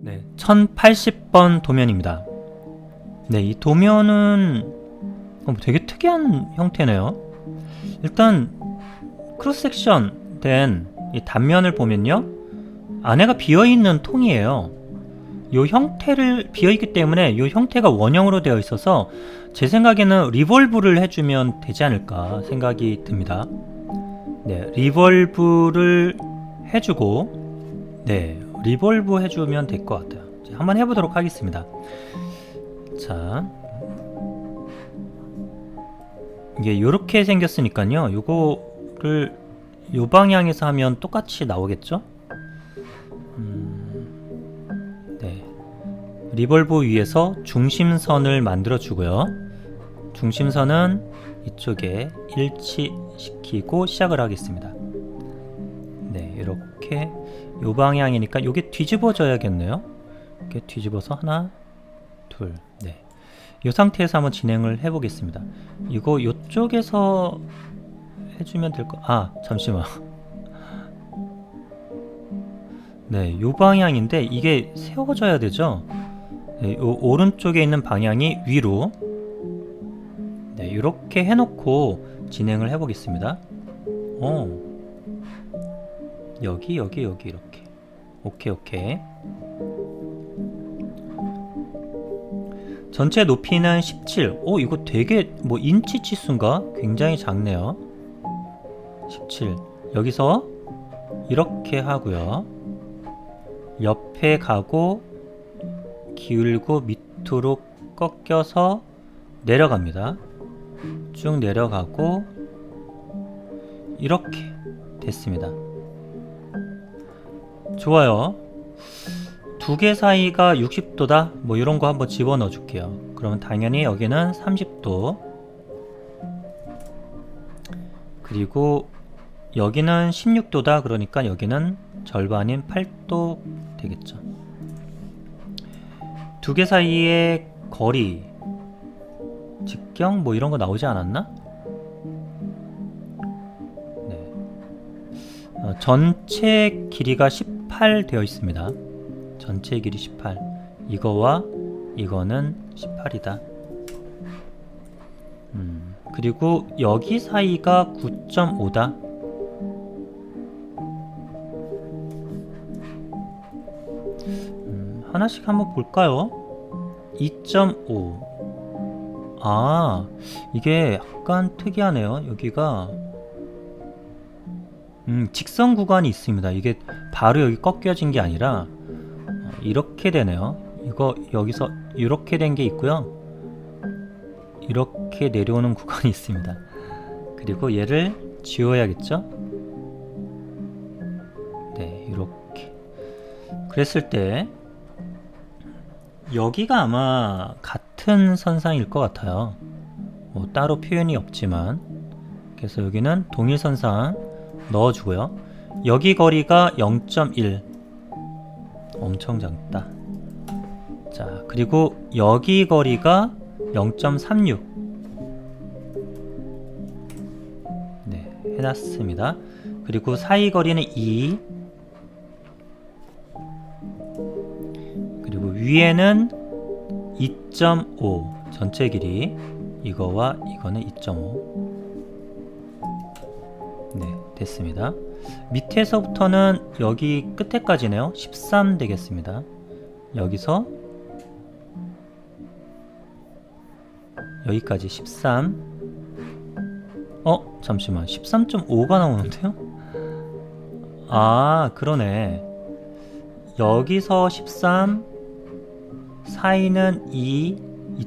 네, 1080번 도면입니다. 네, 이 도면은 어, 되게 특이한 형태네요. 일단 크로스 섹션 된 이 단면을 보면요. 안에가 비어 있는 통이에요. 요 형태를 비어 있기 때문에 요 형태가 원형으로 되어 있어서 제 생각에는 리볼브를 해주면 되지 않을까 생각이 듭니다. 네, 리볼브를 해주고 네, 리볼브 해주면 될 것 같아요. 자, 한번 해보도록 하겠습니다. 자, 이게 이렇게 생겼으니까요. 요거를 요 방향에서 하면 똑같이 나오겠죠? 음, 네. 리볼브 위에서 중심선을 만들어 주고요. 중심선은 이쪽에 일치시키고 시작을 하겠습니다. 네, 이렇게 요 방향이니까 요게 뒤집어져야겠네요. 이렇게 뒤집어서 하나, 둘, 네. 이 상태에서 한번 진행을 해보겠습니다. 이거 요쪽에서 해주면 될 거. 아, 잠시만. 네, 요 방향인데 이게 세워져야 되죠. 네, 요 오른쪽에 있는 방향이 위로. 네, 이렇게 해놓고 진행을 해보겠습니다. 어. 여기, 여기, 여기 이렇게. 오케이, 오케이. 전체 높이는 17. 오, 이거 되게 뭐 인치 치수인가? 굉장히 작네요. 17. 여기서 이렇게 하고요. 옆에 가고 기울고 밑으로 꺾여서 내려갑니다. 쭉 내려가고 이렇게 됐습니다. 좋아요. 두 개 사이가 60도다? 뭐 이런 거 한번 집어넣어 줄게요. 그러면 당연히 여기는 30도. 그리고 여기는 16도다. 그러니까 여기는 절반인 8도 되겠죠. 두 개 사이의 거리, 직경 뭐 이런 거 나오지 않았나? 네. 어, 전체 길이가 18 되어 있습니다. 전체 길이 18. 이거와 이거는 18이다. 음, 그리고 여기 사이가 9.5다. 음, 하나씩 한번 볼까요? 2.5. 아, 이게 약간 특이하네요. 여기가 음, 직선 구간이 있습니다. 이게 바로 여기 꺾여진 게 아니라 어, 이렇게 되네요. 이거 여기서 이렇게 된 게 있고요. 이렇게 내려오는 구간이 있습니다. 그리고 얘를 지워야겠죠? 네, 이렇게. 그랬을 때 여기가 아마 같은 선상일 것 같아요. 뭐 따로 표현이 없지만 그래서 여기는 동일 선상 넣어주고요. 여기 거리가 0.1 엄청 작다. 자 그리고 여기 거리가 0.36 네 해놨습니다. 그리고 사이 거리는 2 그리고 위에는 2.5 전체 길이. 이거와 이거는 2.5 네, 됐습니다. 밑에서부터는 여기 끝에까지네요. 13 되겠습니다. 여기서 여기까지 13. 어, 잠시만. 13.5가 나오는데요? 아, 그러네. 여기서 13, 사이는 2,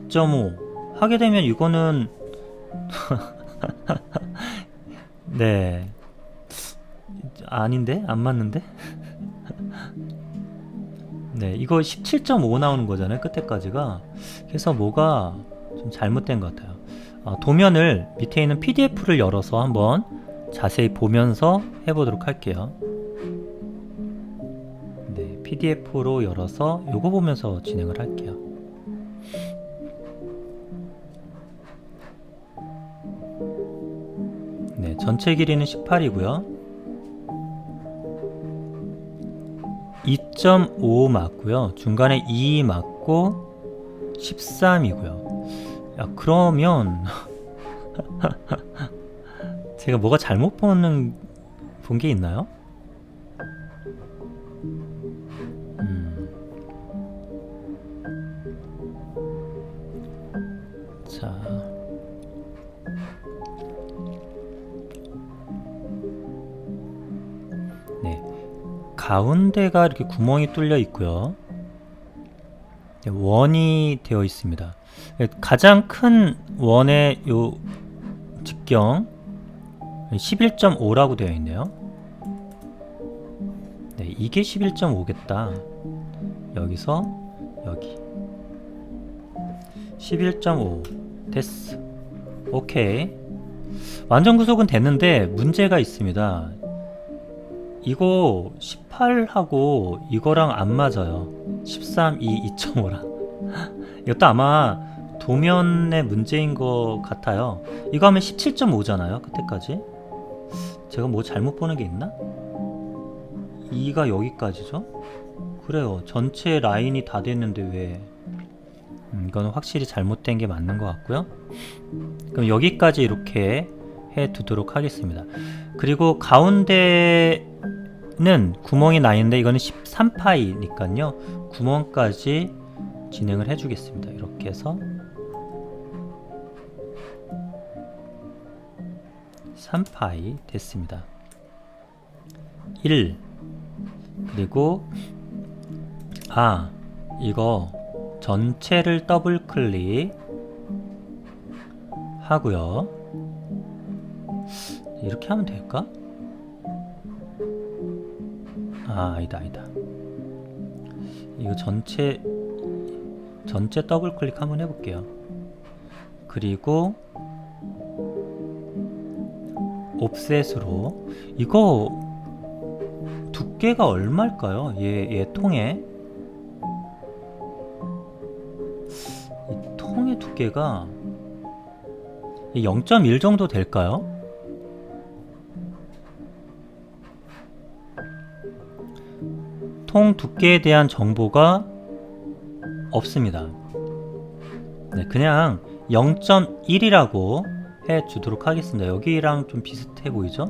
2.5. 하게 되면 이거는 네. 아닌데? 안 맞는데? 네, 이거 17.5 나오는 거잖아요. 끝에까지가. 그래서 뭐가 좀 잘못된 것 같아요. 아, 도면을 밑에 있는 PDF를 열어서 한번 자세히 보면서 해보도록 할게요. 네, PDF로 열어서 요거 보면서 진행을 할게요. 네, 전체 길이는 18이고요. 2.5 맞고요. 중간에 2 맞고 13이고요. 야, 그러면 제가 뭐가 잘못 보는 본 게 있나요? 가운데가 이렇게 구멍이 뚫려 있고요. 네, 원이 되어 있습니다. 네, 가장 큰 원의 요 직경 11.5라고 되어 있네요. 네, 이게 11.5겠다. 여기서 여기 11.5 됐어. 오케이. 완전 구속은 됐는데 문제가 있습니다. 이거 18하고 이거랑 안 맞아요. 13, 2, 2.5랑. 이것도 아마 도면의 문제인 것 같아요. 이거 하면 17.5잖아요. 그때까지. 제가 뭐 잘못 보는 게 있나? 2가 여기까지죠? 그래요. 전체 라인이 다 됐는데 왜? 음, 이거는 확실히 잘못된 게 맞는 것 같고요. 그럼 여기까지 이렇게 해 두도록 하겠습니다. 그리고 가운데 는 구멍이 나 있는데 이거는 13파이니까요. 구멍까지 진행을 해주겠습니다. 이렇게 해서 3파이 됐습니다. 1 그리고 아 이거 전체를 더블 클릭 하고요. 이렇게 하면 될까? 아 아니다 아니다. 이거 전체 전체 더블 클릭 한번 해볼게요. 그리고 옵셋으로 이거 두께가 얼마일까요? 얘, 얘 통에 이 통의 두께가 0.1 정도 될까요? 통 두께에 대한 정보가 없습니다. 네, 그냥 0.1이라고 해 주도록 하겠습니다. 여기랑 좀 비슷해 보이죠?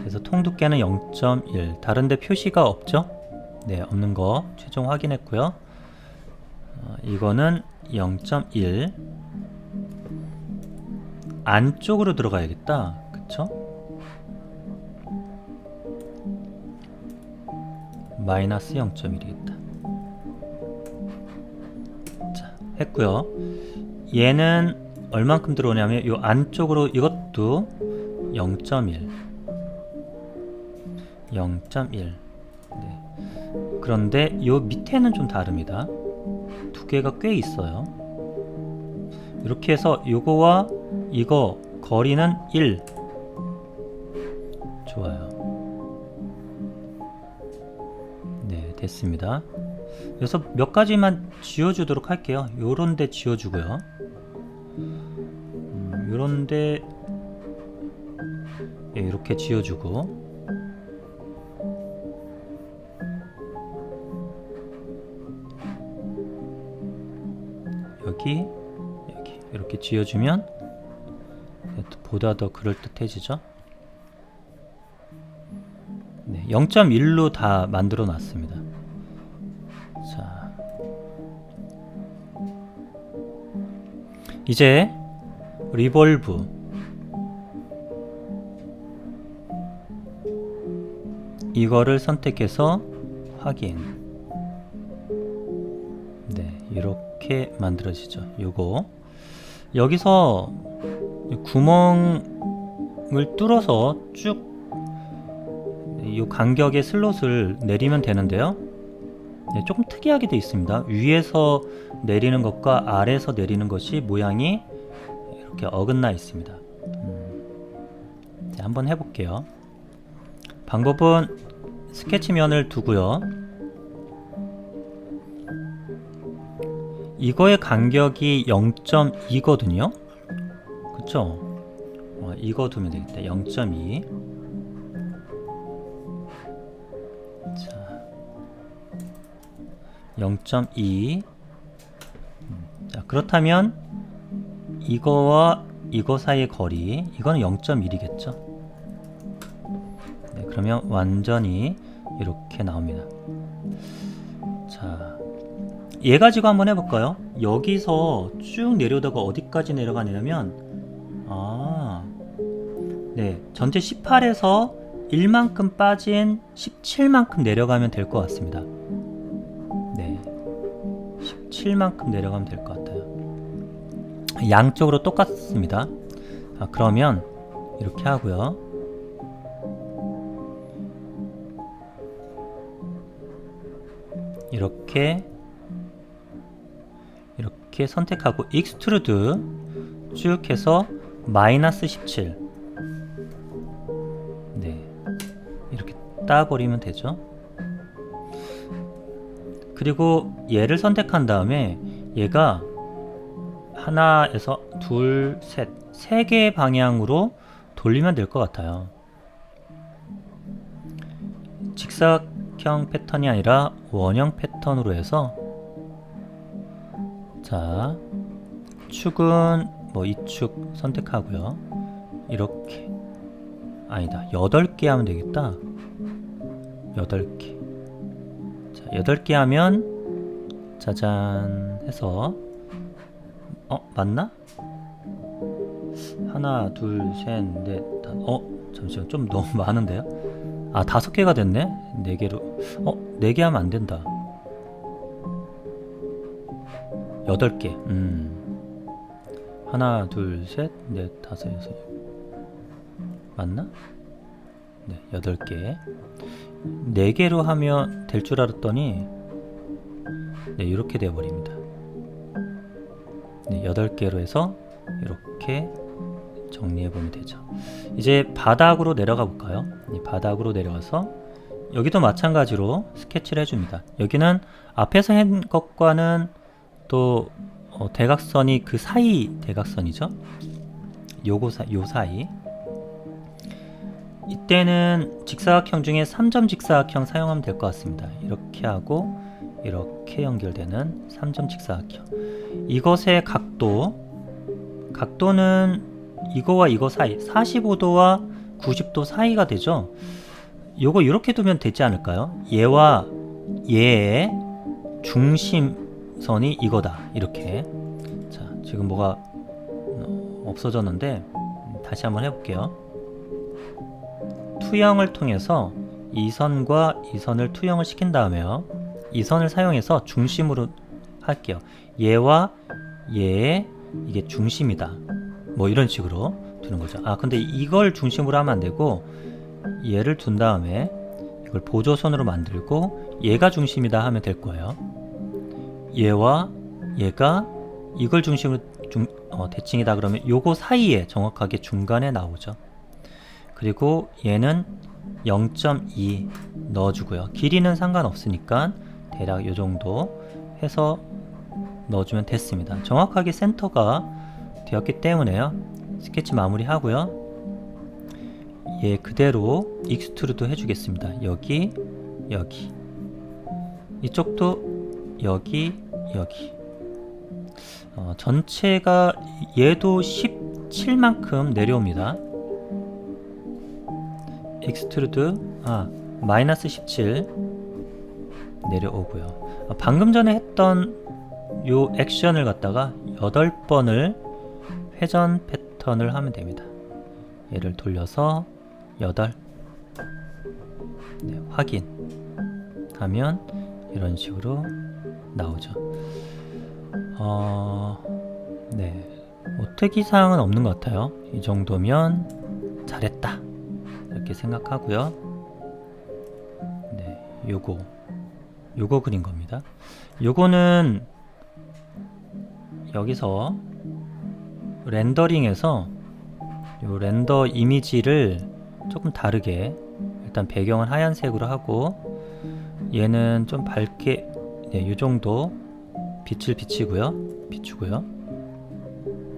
그래서 통 두께는 0.1. 다른데 표시가 없죠? 네, 없는 거 최종 확인했고요. 어, 이거는 0.1. 안쪽으로 들어가야겠다. 그쵸? 마이너스 0.1이겠다. 자, 했고요. 얘는 얼만큼 들어오냐면 이 안쪽으로 이것도 0.1 0.1 네. 그런데 이 밑에는 좀 다릅니다 두께가 꽤 있어요 이렇게 해서 이거와 이거 거리는 1 됐습니다. 그래서 몇 가지만 지워주도록 할게요. 요런 데 지워주고요. 음, 요런데 예, 이렇게 지어주고. 여기 여기 이렇게 지어주면 보다 더 그럴듯해지죠? 네, 0.1로 다 만들어 놨습니다 이제 리볼브. 이거를 선택해서 확인. 네 이렇게 만들어지죠. 요거. 여기서 이 구멍을 뚫어서 쭉 이 간격의 슬롯을 내리면 되는데요. 네, 조금 특이하게 되어 있습니다. 위에서 내리는 것과 아래에서 내리는 것이 모양이 이렇게 어긋나 있습니다 음. 자, 한번 해볼게요 방법은 스케치면을 두고요. 이거의 간격이 0.2거든요. 그쵸? 어, 이거 두면 되겠다. 0.2. 자, 0.2 음, 자 그렇다면 이거와 이거 사이의 거리 이거는 0.1이겠죠 네, 그러면 완전히 이렇게 나옵니다 자, 얘 가지고 한번 해볼까요? 여기서 쭉 내려다가 어디까지 내려가냐면, 아, 네, 전체 18에서 1만큼 빠진 17만큼 내려가면 될 것 같습니다. 네, 17만큼 내려가면 될 것 같아요. 양쪽으로 똑같습니다. 아, 그러면 이렇게 하고요. 이렇게 이렇게 선택하고 익스트루드 쭉 해서 마이너스 17 네. 이렇게 따버리면 되죠. 그리고 얘를 선택한 다음에 얘가 하나에서 둘, 셋, 세 개의 방향으로 돌리면 될 것 같아요. 직사각형 패턴이 아니라 원형 패턴으로 해서 자 축은 뭐 이 축 선택하고요. 이렇게 아니다. 8개 하면 되겠다. 8개. 자, 8개 하면 짜잔 해서 어, 맞나? 하나, 둘, 셋, 넷, 다 어, 잠시만. 좀 너무 많은데요? 아, 다섯 개가 됐네? 네 개로. 어, 네 개 하면 안 된다. 여덟 개. 음. 하나, 둘, 셋, 넷, 다섯, 여섯. 맞나? 네, 여덟 개. 네 개로 하면 될 줄 알았더니 네, 이렇게 돼 버립니다. 네, 여덟 개로 해서 이렇게 정리해 보면 되죠. 이제 바닥으로 내려가 볼까요? 이 바닥으로 내려가서 여기도 마찬가지로 스케치를 해줍니다. 여기는 앞에서 한 것과는 또 어, 대각선이 그 사이 대각선이죠. 요거 사, 요 사이. 이때는 직사각형 중에 3점 직사각형 사용하면 될 것 같습니다. 이렇게 하고 이렇게 연결되는 3점 직사각형. 이것의 각도, 각도는 이거와 이거 사이, 45도와 90도 사이가 되죠. 요거 이렇게 두면 되지 않을까요? 얘와 얘의 중심선이 이거다. 이렇게. 자, 지금 뭐가 어, 없어졌는데 다시 한번 해볼게요. 투영을 통해서 이 선과 이 선을 투영을 시킨 다음에요. 이 선을 사용해서 중심으로 할게요. 얘와 얘의 이게 중심이다. 뭐 이런 식으로 두는 거죠. 아 근데 이걸 중심으로 하면 안 되고 얘를 둔 다음에 이걸 보조선으로 만들고 얘가 중심이다 하면 될 거예요. 얘와 얘가 이걸 중심으로 중, 어, 대칭이다 그러면 요거 사이에 정확하게 중간에 나오죠. 그리고 얘는 0.2 넣어주고요. 길이는 상관없으니까 대략 요 정도 해서 넣어주면 됐습니다. 정확하게 센터가 되었기 때문에요. 스케치 마무리 하고요. 얘 그대로 익스트루드 해주겠습니다. 여기, 여기. 이쪽도 여기, 여기. 어, 전체가 얘도 17만큼 내려옵니다. 익스트루드 아 마이너스 17 내려오고요. 아, 방금 전에 했던 요 액션을 갖다가 8번을 회전 패턴을 하면 됩니다. 얘를 돌려서 8 네, 확인 하면 이런 식으로 나오죠. 어, 네. 뭐 특이사항은 없는 것 같아요. 이 정도면 잘했다. 이렇게 생각하고요. 네, 요거 요거 그린 겁니다. 요거는 여기서 렌더링에서 요 렌더 이미지를 조금 다르게 일단 배경은 하얀색으로 하고 얘는 좀 밝게 네, 요 정도 빛을 비치고요. 비추고요.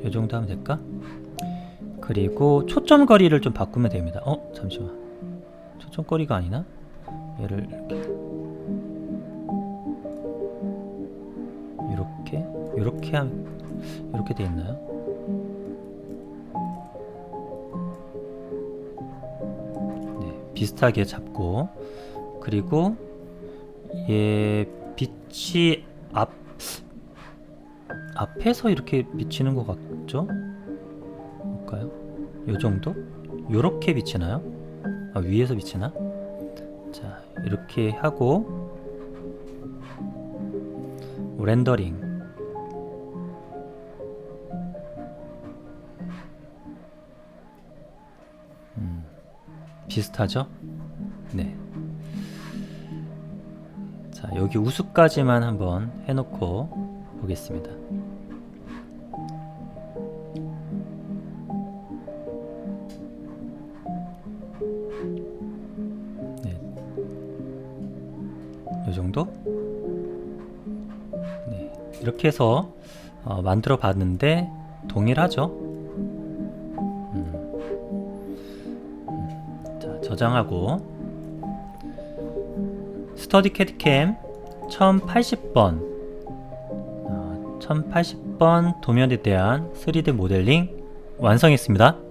요 정도 하면 될까? 그리고 초점 거리를 좀 바꾸면 됩니다. 어, 잠시만. 초점 거리가 아니나? 얘를 이렇게. 이렇게 함 이렇게 돼 있나요? 네, 비슷하게 잡고 그리고 얘 빛이 앞 앞에서 이렇게 비치는 것 같죠? 볼까요? 요 정도? 요렇게 비치나요? 아, 위에서 비치나? 자, 이렇게 하고 렌더링 비슷하죠? 네. 자, 여기 우수까지만 한번 해놓고 보겠습니다. 네. 요 정도? 네. 이렇게 해서 어, 만들어 봤는데 동일하죠? 저장하고 스터디 캐드캠 1080번 어, 1080번 도면에 대한 3D 모델링 완성했습니다.